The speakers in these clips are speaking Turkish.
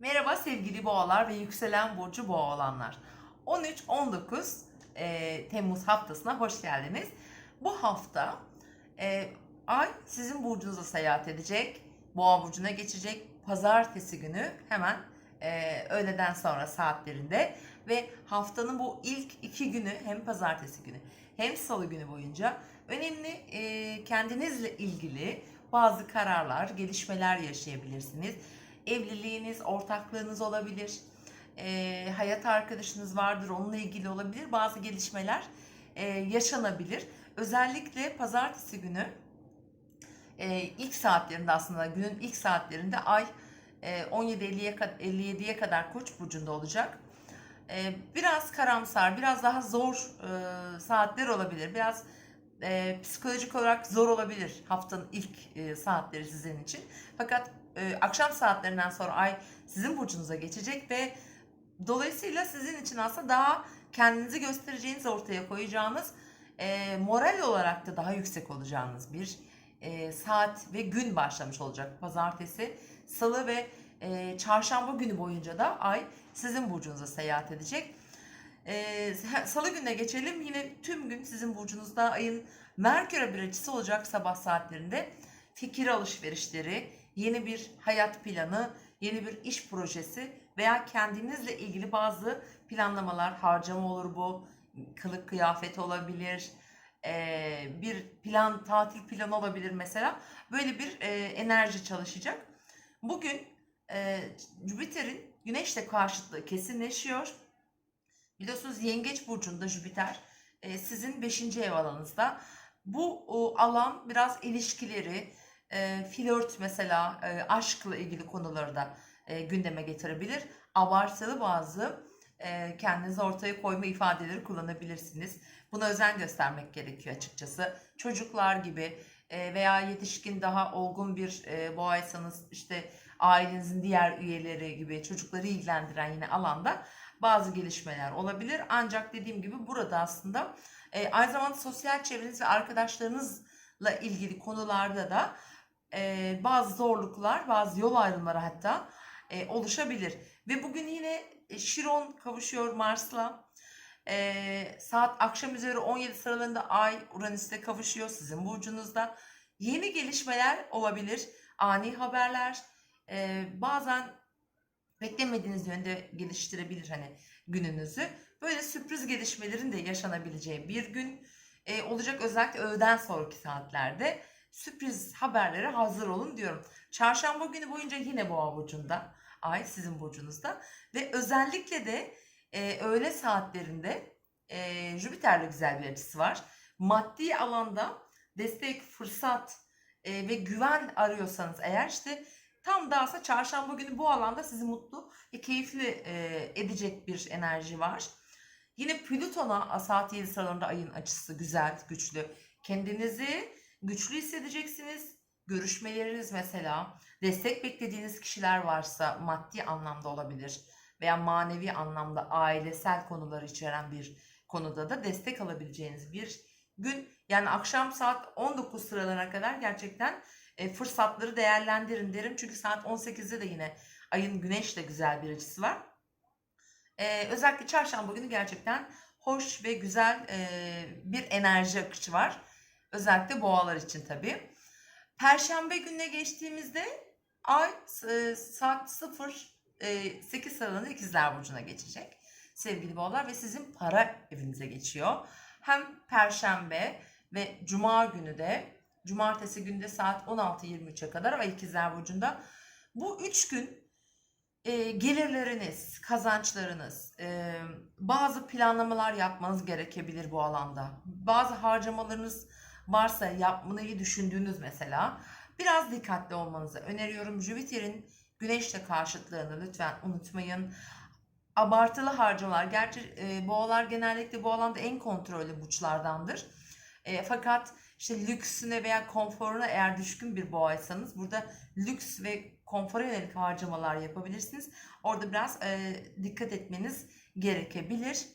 Merhaba sevgili boğalar ve yükselen burcu boğa olanlar. 13-19 e, Temmuz haftasına hoş geldiniz. Bu hafta e, ay sizin burcunuza seyahat edecek. Boğa burcuna geçecek. Pazartesi günü hemen e, öğleden sonra saatlerinde ve haftanın bu ilk iki günü hem pazartesi günü hem salı günü boyunca önemli e, kendinizle ilgili bazı kararlar, gelişmeler yaşayabilirsiniz evliliğiniz, ortaklığınız olabilir. Eee, hayat arkadaşınız vardır, onunla ilgili olabilir. Bazı gelişmeler eee, yaşanabilir. Özellikle pazartesi günü eee, ilk saatlerinde aslında günün ilk saatlerinde ay eee, 17.50'ye kad- 57'ye kadar Koç burcunda olacak. Eee, biraz karamsar, biraz daha zor eee, saatler olabilir. Biraz eee, psikolojik olarak zor olabilir haftanın ilk eee, saatleri sizin için. Fakat e, akşam saatlerinden sonra ay sizin burcunuza geçecek ve dolayısıyla sizin için aslında daha kendinizi göstereceğiniz ortaya koyacağınız e, moral olarak da daha yüksek olacağınız bir e, saat ve gün başlamış olacak. Pazartesi, salı ve e, çarşamba günü boyunca da ay sizin burcunuza seyahat edecek. E, salı gününe geçelim. Yine tüm gün sizin burcunuzda ayın Merkür'e bir açısı olacak sabah saatlerinde. Fikir alışverişleri, yeni bir hayat planı, yeni bir iş projesi veya kendinizle ilgili bazı planlamalar, harcama olur bu, kılık kıyafet olabilir, eee, bir plan, tatil planı olabilir mesela. Böyle bir eee, enerji çalışacak. Bugün eee Jüpiter'in Güneş'le karşıtlığı kesinleşiyor. Biliyorsunuz Yengeç Burcu'nda Jüpiter sizin 5. ev alanınızda. Bu alan biraz ilişkileri, e, flört mesela e, aşkla ilgili konuları da e, gündeme getirebilir. Abartılı bazı e, kendinizi ortaya koyma ifadeleri kullanabilirsiniz. Buna özen göstermek gerekiyor açıkçası. Çocuklar gibi e, veya yetişkin daha olgun bir e, boğaysanız işte ailenizin diğer üyeleri gibi çocukları ilgilendiren yine alanda bazı gelişmeler olabilir. Ancak dediğim gibi burada aslında e, aynı zamanda sosyal çevreniz ve arkadaşlarınızla ilgili konularda da e, bazı zorluklar, bazı yol ayrımları hatta e, oluşabilir. Ve bugün yine e, Şiron kavuşuyor Mars'la. E, saat akşam üzeri 17 sıralarında Ay Uranüs'te kavuşuyor sizin burcunuzda. Yeni gelişmeler olabilir, ani haberler, e, bazen beklemediğiniz yönde geliştirebilir hani gününüzü. Böyle sürpriz gelişmelerin de yaşanabileceği bir gün e, olacak özellikle öğleden sonraki saatlerde sürpriz haberlere hazır olun diyorum. Çarşamba günü boyunca yine boğa burcunda. Ay sizin burcunuzda. Ve özellikle de e, öğle saatlerinde e, Jüpiter'le güzel bir açısı var. Maddi alanda destek, fırsat e, ve güven arıyorsanız eğer işte tam da aslında çarşamba günü bu alanda sizi mutlu ve keyifli e, edecek bir enerji var. Yine Plüton'a saat 7 sıralarında ayın açısı güzel, güçlü. Kendinizi güçlü hissedeceksiniz. Görüşmeleriniz mesela, destek beklediğiniz kişiler varsa maddi anlamda olabilir veya manevi anlamda ailesel konuları içeren bir konuda da destek alabileceğiniz bir gün. Yani akşam saat 19 sıralarına kadar gerçekten e, fırsatları değerlendirin derim. Çünkü saat 18'de de yine ayın güneşle güzel bir açısı var. E, özellikle çarşamba günü gerçekten hoş ve güzel e, bir enerji akışı var. Özellikle boğalar için tabii. Perşembe gününe geçtiğimizde ay e, saat 0 e, 8 sıralarında ikizler burcuna geçecek. Sevgili boğalar ve sizin para evinize geçiyor. Hem perşembe ve cuma günü de cumartesi günde saat 16.23'e kadar ay ikizler burcunda. Bu üç gün e, gelirleriniz, kazançlarınız, e, bazı planlamalar yapmanız gerekebilir bu alanda. Bazı harcamalarınız varsa yapmayı düşündüğünüz mesela biraz dikkatli olmanızı öneriyorum. Jüpiter'in güneşle karşıtlığını lütfen unutmayın. Abartılı harcamalar. Gerçi e, boğalar genellikle bu alanda en kontrollü burçlardandır. E, fakat işte lüksüne veya konforuna eğer düşkün bir boğaysanız burada lüks ve konfora yönelik harcamalar yapabilirsiniz. Orada biraz e, dikkat etmeniz gerekebilir.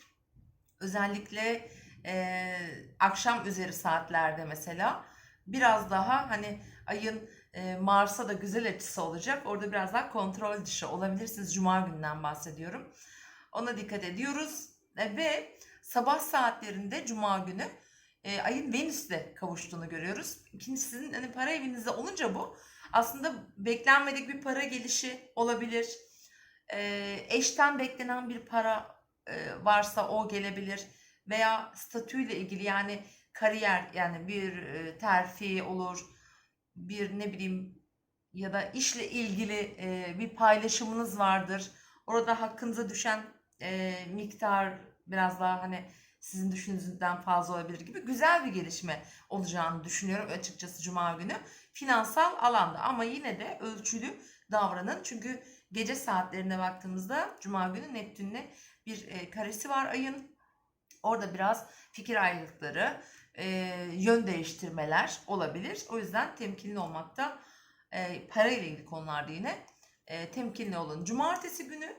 Özellikle e, akşam üzeri saatlerde mesela biraz daha hani ayın e, Mars'a da güzel açısı olacak. Orada biraz daha kontrol dışı olabilirsiniz. Cuma gününden bahsediyorum. Ona dikkat ediyoruz. E, ve sabah saatlerinde Cuma günü e, ayın Venüs'te kavuştuğunu görüyoruz. İkincisi sizin hani para evinizde olunca bu aslında beklenmedik bir para gelişi olabilir. E, eşten beklenen bir para e, varsa o gelebilir. Veya statüyle ilgili yani kariyer yani bir e, terfi olur. Bir ne bileyim ya da işle ilgili e, bir paylaşımınız vardır. Orada hakkınıza düşen e, miktar biraz daha hani sizin düşündüğünüzden fazla olabilir gibi güzel bir gelişme olacağını düşünüyorum açıkçası Cuma günü. Finansal alanda ama yine de ölçülü davranın. Çünkü gece saatlerine baktığımızda Cuma günü Neptün'le bir karesi var ayın. Orada biraz fikir ayrılıkları, e, yön değiştirmeler olabilir. O yüzden temkinli olmakta e, para ilgili konularda yine e, temkinli olun. Cumartesi günü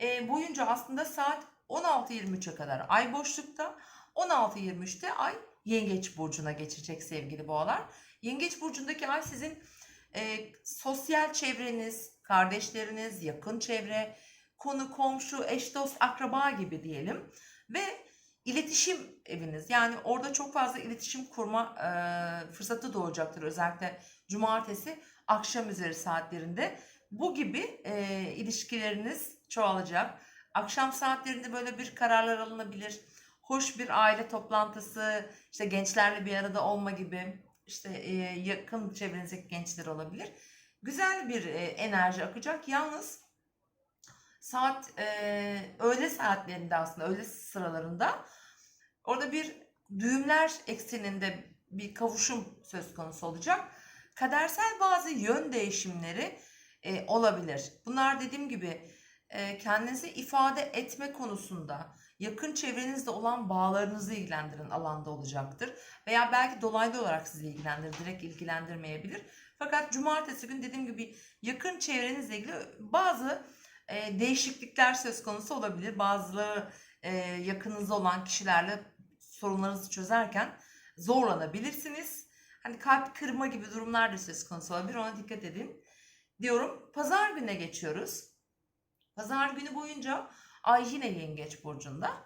e, boyunca aslında saat 16.23'e kadar ay boşlukta. 16.23'te ay Yengeç burcuna geçecek sevgili boğalar. Yengeç burcundaki ay sizin e, sosyal çevreniz, kardeşleriniz, yakın çevre, konu, komşu, eş, dost, akraba gibi diyelim. Ve iletişim eviniz. Yani orada çok fazla iletişim kurma e, fırsatı doğacaktır. Özellikle cumartesi akşam üzeri saatlerinde. Bu gibi e, ilişkileriniz çoğalacak. Akşam saatlerinde böyle bir kararlar alınabilir. Hoş bir aile toplantısı, işte gençlerle bir arada olma gibi, işte e, yakın çevrenizdeki gençler olabilir. Güzel bir e, enerji akacak. Yalnız saat e, öğle saatlerinde aslında öğle sıralarında orada bir düğümler ekseninde bir kavuşum söz konusu olacak. Kadersel bazı yön değişimleri e, olabilir. Bunlar dediğim gibi e, kendinizi ifade etme konusunda yakın çevrenizde olan bağlarınızı ilgilendiren alanda olacaktır. Veya belki dolaylı olarak sizi ilgilendirir, direkt ilgilendirmeyebilir. Fakat cumartesi gün dediğim gibi yakın çevrenizle ilgili bazı e, değişiklikler söz konusu olabilir. Bazı e, yakınınızda olan kişilerle sorunlarınızı çözerken zorlanabilirsiniz. Hani kalp kırma gibi durumlar da söz konusu olabilir. Ona dikkat edin diyorum. Pazar gününe geçiyoruz. Pazar günü boyunca Ay yine Yengeç burcunda.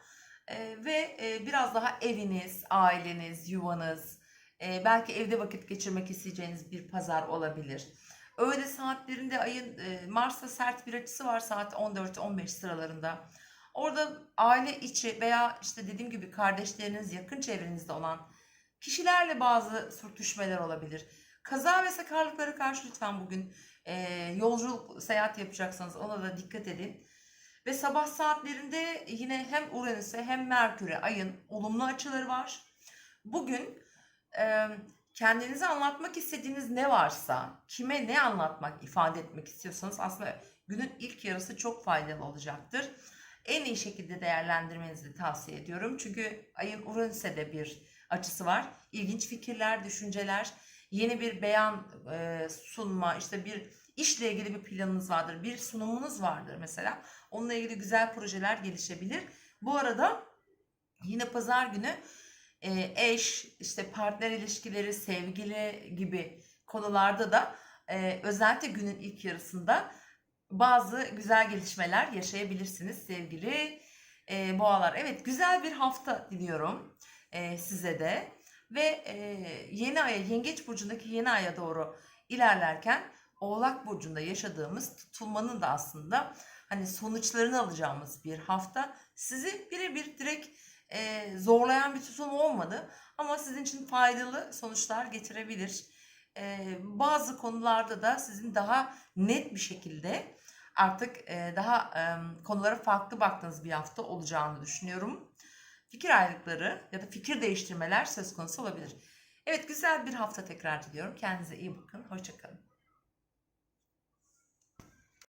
Ee, ve e, biraz daha eviniz, aileniz, yuvanız, e, belki evde vakit geçirmek isteyeceğiniz bir pazar olabilir. Öğle saatlerinde ayın e, Mars'ta sert bir açısı var saat 14-15 sıralarında. Orada aile içi veya işte dediğim gibi kardeşleriniz, yakın çevrenizde olan kişilerle bazı sürtüşmeler olabilir. Kaza ve sakarlıklara karşı lütfen bugün e, yolculuk, seyahat yapacaksanız ona da dikkat edin. Ve sabah saatlerinde yine hem Uranüs'e hem Merkür'e ayın olumlu açıları var. Bugün e, kendinize anlatmak istediğiniz ne varsa, kime ne anlatmak, ifade etmek istiyorsanız aslında günün ilk yarısı çok faydalı olacaktır. En iyi şekilde değerlendirmenizi tavsiye ediyorum. Çünkü ayın Uranüs'e de bir açısı var. İlginç fikirler, düşünceler, yeni bir beyan e, sunma, işte bir işle ilgili bir planınız vardır, bir sunumunuz vardır mesela. Onunla ilgili güzel projeler gelişebilir. Bu arada yine pazar günü e, eş, işte partner ilişkileri, sevgili gibi konularda da e, özellikle günün ilk yarısında bazı güzel gelişmeler yaşayabilirsiniz sevgili e, boğalar. Evet güzel bir hafta diliyorum e, size de ve e, yeni aya yengeç burcundaki yeni aya doğru ilerlerken Oğlak burcunda yaşadığımız tutulmanın da aslında hani sonuçlarını alacağımız bir hafta. Sizi birebir direkt e, zorlayan bir tutulma olmadı ama sizin için faydalı sonuçlar getirebilir. E, bazı konularda da sizin daha net bir şekilde artık e, daha e, konulara farklı baktığınız bir hafta olacağını düşünüyorum. Fikir ayrılıkları ya da fikir değiştirmeler söz konusu olabilir. Evet güzel bir hafta tekrar diliyorum. Kendinize iyi bakın. Hoşçakalın.